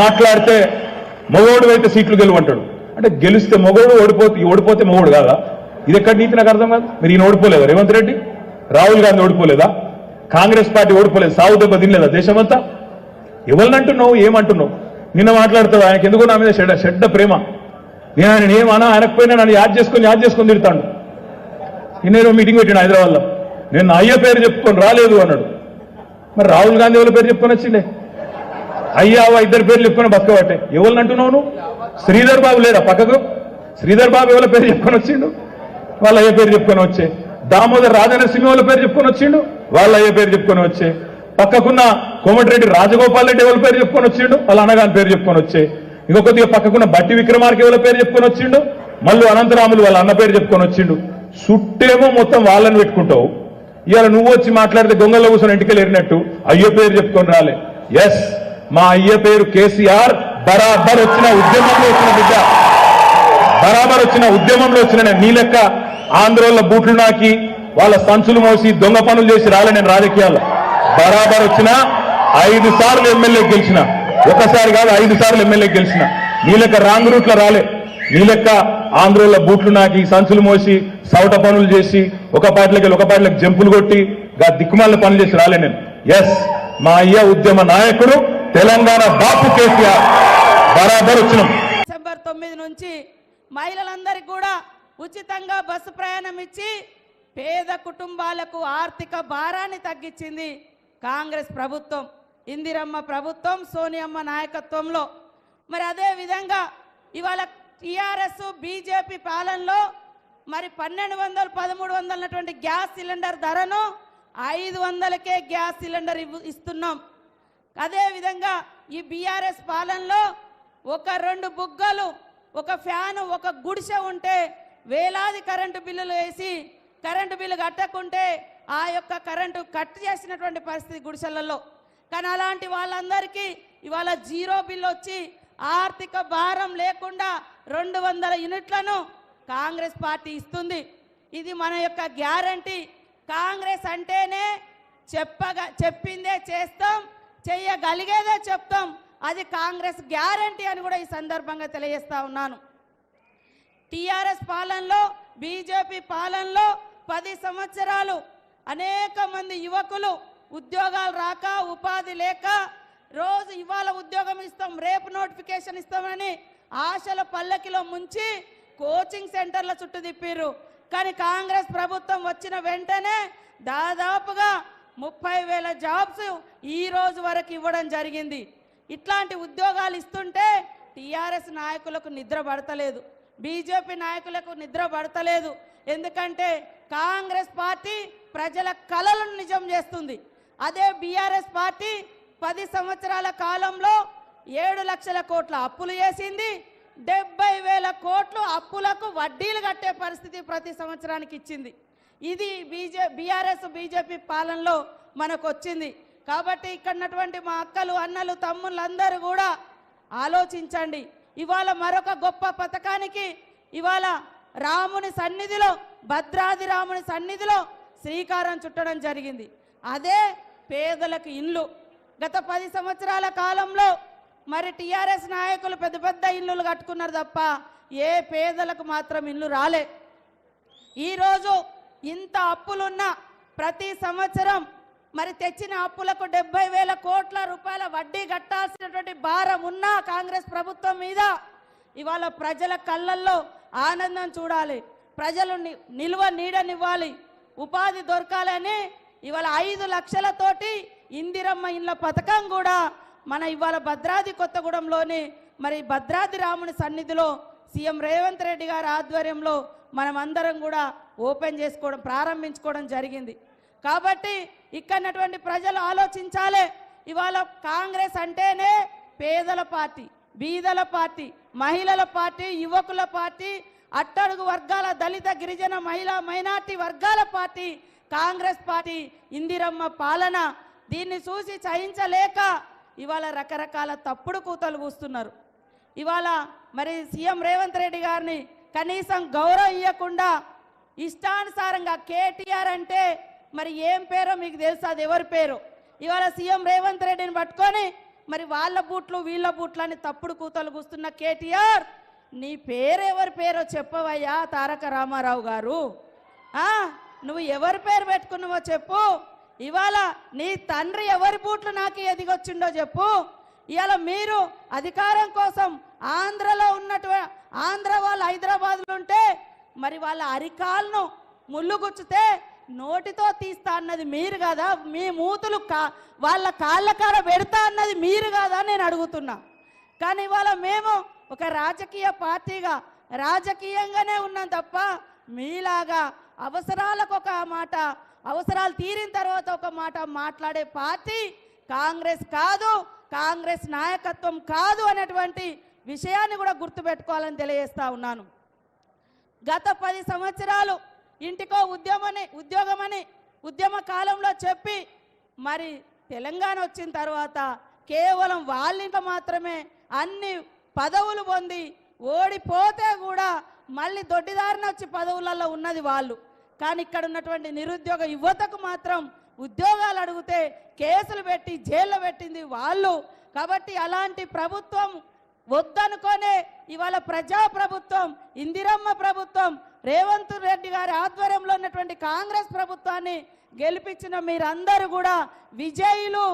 మాట్లాడితే మగోడు అయితే సీట్లు గెలువంటాడు. అంటే గెలిస్తే మగోడు ఓడిపోతే ఓడిపోతే మగోడు కాదా? ఇది ఎక్కడ నీతి నాకు అర్థం కాదు. మీరు ఈయన ఓడిపోలేదా? రేవంత్ రెడ్డి? రాహుల్ గాంధీ ఓడిపోలేదా? కాంగ్రెస్ పార్టీ ఓడిపోలేదు. సాగు దెబ్బ తినలేదా దేశమంతా? ఎవరిని అంటున్నావు? ఏమంటున్నావు నిన్న మాట్లాడుతావు ఆయనకి. ఎందుకో నా మీద చెడ్డ చెడ్డ ప్రేమ? నేను ఆయన ఏమన్నా ఆయనకపోయినా నన్ను యాద్ చేసుకొని యాద్ చేసుకొని తిడతాడు. నేను మీటింగ్ పెట్టాను హైదరాబాద్లో. నేను నా అయ్య పేరు చెప్పుకొని రాలేదు అన్నాడు. మరి రాహుల్ గాంధీ వాళ్ళ పేరు చెప్పుకొని వచ్చిండే? అయ్యావా ఇద్దరు పేర్లు చెప్పుకొని బతకబట్టే. ఎవరిని అంటున్నావు నువ్వు? శ్రీధర్ బాబు లేడా పక్కకు? శ్రీధర్ బాబు ఎవరి పేరు చెప్పుకొని వచ్చిండు? వాళ్ళ అయ్య పేరు చెప్పుకొని వచ్చే. దామోదర్ రాజనరసింహ వాళ్ళ పేరు చెప్పుకొని వచ్చిండు? వాళ్ళ అయ్య పేరు చెప్పుకొని వచ్చే. పక్కకున్న కోమటిరెడ్డి రాజగోపాల్ రెడ్డి ఎవరి పేరు చెప్పుకొని వచ్చిండు? వాళ్ళ అన్నగారి పేరు చెప్పుకొని వచ్చే. ఇంకొకటిగా పక్కకున్న బట్టి విక్రమార్కి ఎవరి పేరు చెప్పుకొని వచ్చిండు? మళ్ళీ అనంతరాములు వాళ్ళ అన్న పేరు చెప్పుకొని వచ్చిండు. సుట్టేమో మొత్తం వాళ్ళని పెట్టుకుంటావు. ఇవాళ నువ్వు వచ్చి మాట్లాడితే దొంగల్లో కూర్చొని ఇంటికి వెళ్ళినట్టు అయ్యో పేరు చెప్పుకొని రాలే. ఎస్ మా అయ్య పేరు కేసీఆర్. బరాబర్ వచ్చిన ఉద్యమంలో వచ్చిన బిడ్డ. బరాబర్ వచ్చిన ఉద్యమంలో వచ్చిన నేను నీ లెక్క ఆంధ్రోళ్ళ బూట్లు నాకి వాళ్ళ సంచులు మోసి దొంగ పనులు చేసి రాలే నేను రాజకీయాల్లో. బరాబర్ వచ్చిన ఐదు సార్లు ఎమ్మెల్యే గెలిచిన. ఒకసారి కాదు ఐదు సార్లు ఎమ్మెల్యే గెలిచిన. నీ లెక్క రాంగ్ రూట్లో రాలే. నీ లెక్క ఆంధ్రోళ్ళ బూట్లు నాకి సంచులు మోసి సౌట పనులు చేసి ఒక పాటలకి ఒక పాటలకు జంపులు కొట్టి దిక్కుమాల పనులు చేసి రాలే నేను. ఎస్ మా అయ్య ఉద్యమ నాయకుడు తెలంగాణ బాపు కేసీఆర్ బరాబర్ వచ్చినాం డిసెంబర్ తొమ్మిది నుంచి మహిళలందరికీ కూడా ఉచితంగా బస్సు ప్రయాణం ఇచ్చి పేద కుటుంబాలకు ఆర్థిక భారాన్ని తగ్గించింది కాంగ్రెస్ ప్రభుత్వం. ఇందిరమ్మ ప్రభుత్వం సోనియమ్మ నాయకత్వంలో. మరి అదే విధంగా ఇవాళ టీఆర్ఎస్ బీజేపీ పాలనలో మరి పన్నెండు వందలు పదమూడు వందలు గ్యాస్ సిలిండర్ ధరను ఐదు వందలకే గ్యాస్ సిలిండర్ ఇస్తున్నాం. అదేవిధంగా ఈ బీఆర్ఎస్ పాలనలో ఒక రెండు బుగ్గలు ఒక ఫ్యాను ఒక గుడిసె ఉంటే వేలాది కరెంటు బిల్లులు వేసి కరెంటు బిల్లు కట్టకుంటే ఆ యొక్క కరెంటు కట్ చేసినటువంటి పరిస్థితి గుడిసెలలో. కానీ అలాంటి వాళ్ళందరికీ ఇవాళ జీరో బిల్లు వచ్చి ఆర్థిక భారం లేకుండా రెండు వందల యూనిట్లను కాంగ్రెస్ పార్టీ ఇస్తుంది. ఇది మన యొక్క గ్యారంటీ. కాంగ్రెస్ అంటేనే చెప్పగా చెప్పిందే చేస్తాం చెయ్యగలిగేదే చెప్తాం. అది కాంగ్రెస్ గ్యారంటీ అని కూడా ఈ సందర్భంగా తెలియజేస్తా ఉన్నాను. టిఆర్ఎస్ పాలనలో బీజేపీ పాలనలో పది సంవత్సరాలు అనేక మంది యువకులు ఉద్యోగాలు రాక ఉపాధి లేక రోజు ఇవాళ ఉద్యోగం ఇస్తాం రేపు నోటిఫికేషన్ ఇస్తామని ఆశల పల్లకిలో ముంచి కోచింగ్ సెంటర్ల చుట్టూ తిప్పిర్రు. కానీ కాంగ్రెస్ ప్రభుత్వం వచ్చిన వెంటనే దాదాపుగా ముప్పై వేల జాబ్స్ ఈ రోజు వరకు ఇవ్వడం జరిగింది. ఇట్లాంటి ఉద్యోగాలు ఇస్తుంటే టీఆర్ఎస్ నాయకులకు నిద్ర పడతలేదు. బీజేపీ నాయకులకు నిద్ర పడతలేదు. ఎందుకంటే కాంగ్రెస్ పార్టీ ప్రజల కలలను నిజం చేస్తుంది. అదే బీఆర్ఎస్ పార్టీ పది సంవత్సరాల కాలంలో ఏడు లక్షల కోట్ల అప్పులు చేసింది. డెబ్బై వేల కోట్లు అప్పులకు వడ్డీలు కట్టే పరిస్థితి ప్రతి సంవత్సరానికి ఇచ్చింది. ఇది బీజే బీఆర్ఎస్ బీజేపీ పాలనలో మనకు వచ్చింది కాబట్టి ఇక్కడ ఉన్నటువంటి మా అక్కలు అన్నలు తమ్ముళ్ళు అందరూ కూడా ఆలోచించండి. ఇవాళ మరొక గొప్ప పథకానికి ఇవాళ రాముని సన్నిధిలో భద్రాది రాముని సన్నిధిలో శ్రీకారం చుట్టడం జరిగింది. అదే పేదలకు ఇండ్లు. గత పది సంవత్సరాల కాలంలో మరి టిఆర్ఎస్ నాయకులు పెద్ద పెద్ద ఇల్లులు కట్టుకున్నారు తప్ప ఏ పేదలకు మాత్రం ఇల్లు రాలే. ఈరోజు ఇంత అప్పులున్నా ప్రతి సంవత్సరం మరి తెచ్చిన అప్పులకు డెబ్బై వేల కోట్ల రూపాయల వడ్డీ కట్టాల్సినటువంటి భారం ఉన్నా కాంగ్రెస్ ప్రభుత్వం మీద. ఇవాళ ప్రజల కళ్ళల్లో ఆనందం చూడాలి. ప్రజలు ని- నిల్వ నీడనివ్వాలి. ఉపాధి దొరకాలని ఇవాళ ఐదు లక్షలతోటి ఇందిరమ్మ ఇండ్ల పథకం కూడా మన ఇవాళ భద్రాద్రి కొత్తగూడెంలోని మరి భద్రాద్రి రాముని సన్నిధిలో సీఎం రేవంత్ రెడ్డి గారి ఆధ్వర్యంలో మనం అందరం కూడా ఓపెన్ చేసుకోవడం ప్రారంభించుకోవడం జరిగింది. కాబట్టి ఇక్కడటువంటి ప్రజలు ఆలోచించాలి. ఇవాళ కాంగ్రెస్ అంటేనే పేదల పార్టీ బీదల పార్టీ మహిళల పార్టీ యువకుల పార్టీ అట్టడుగు వర్గాల దళిత గిరిజన మహిళా మైనార్టీ వర్గాల పార్టీ కాంగ్రెస్ పార్టీ ఇందిరమ్మ పాలన. దీన్ని చూసి చయించలేక ఇవాళ రకరకాల తప్పుడు కూతలు కూస్తున్నారు. ఇవాళ మరి సీఎం రేవంత్ రెడ్డి గారిని కనీసం గౌరవం ఇవ్వకుండా ఇష్టానుసారంగా కేటీఆర్ అంటే మరి ఏం పేరో మీకు తెలుసు? అది ఎవరి పేరు? ఇవాళ సీఎం రేవంత్ రెడ్డిని పట్టుకొని మరి వాళ్ళ బూట్లు వీళ్ళ బూట్లు అని తప్పుడు కూతలు కూస్తున్న కేటీఆర్ నీ పేరెవరి పేరో చెప్పవయ్యా తారక రామారావు గారు. నువ్వు ఎవరి పేరు పెట్టుకున్నావో చెప్పు. ఇవాళ నీ తండ్రి ఎవరి బూట్లు నాకు ఎదిగొచ్చిండో చెప్పు. ఇవాళ మీరు అధికారం కోసం ఆంధ్రలో ఉన్నటువంటి ఆంధ్ర వాళ్ళు హైదరాబాద్లో ఉంటే మరి వాళ్ళ అరికాలను ముళ్ళు గుచ్చితే నోటితో తీస్తా అన్నది మీరు కదా? మీ మూతులు కా వాళ్ళ కాళ్ళ కాడ పెడతా అన్నది మీరు కదా నేను అడుగుతున్నా. కానీ ఇవాళ మేము ఒక రాజకీయ పార్టీగా రాజకీయంగానే ఉన్నాం తప్ప మీలాగా అవసరాలకు ఒక మాట అవసరాలు తీరిన తర్వాత ఒక మాట మాట్లాడే పార్టీ కాంగ్రెస్ కాదు. కాంగ్రెస్ నాయకత్వం కాదు అనేటువంటి విషయాన్ని కూడా గుర్తుపెట్టుకోవాలని తెలియజేస్తా ఉన్నాను. గత పది సంవత్సరాలు ఇంటికో ఉద్యమని ఉద్యోగమని ఉద్యమ కాలంలో చెప్పి మరి తెలంగాణ వచ్చిన తర్వాత కేవలం వాళ్ళింట మాత్రమే అన్ని పదవులు పొంది ఓడిపోతే కూడా మళ్ళీ దొడ్డిదారిన వచ్చి పదవులలో ఉన్నది వాళ్ళు. కానీ ఇక్కడ ఉన్నటువంటి నిరుద్యోగ యువతకు మాత్రం ఉద్యోగాలు అడిగితే కేసులు పెట్టి జైల్లో పెట్టింది వాళ్ళు. కాబట్టి అలాంటి ప్రభుత్వం వద్దనుకోనే ఇవాళ ప్రజా ప్రభుత్వం ఇందిరమ్మ ప్రభుత్వం రేవంత్ రెడ్డి గారి ఆధ్వర్యంలో ఉన్నటువంటి కాంగ్రెస్ ప్రభుత్వాన్ని గెలిపించిన మీరందరూ కూడా విజయులు.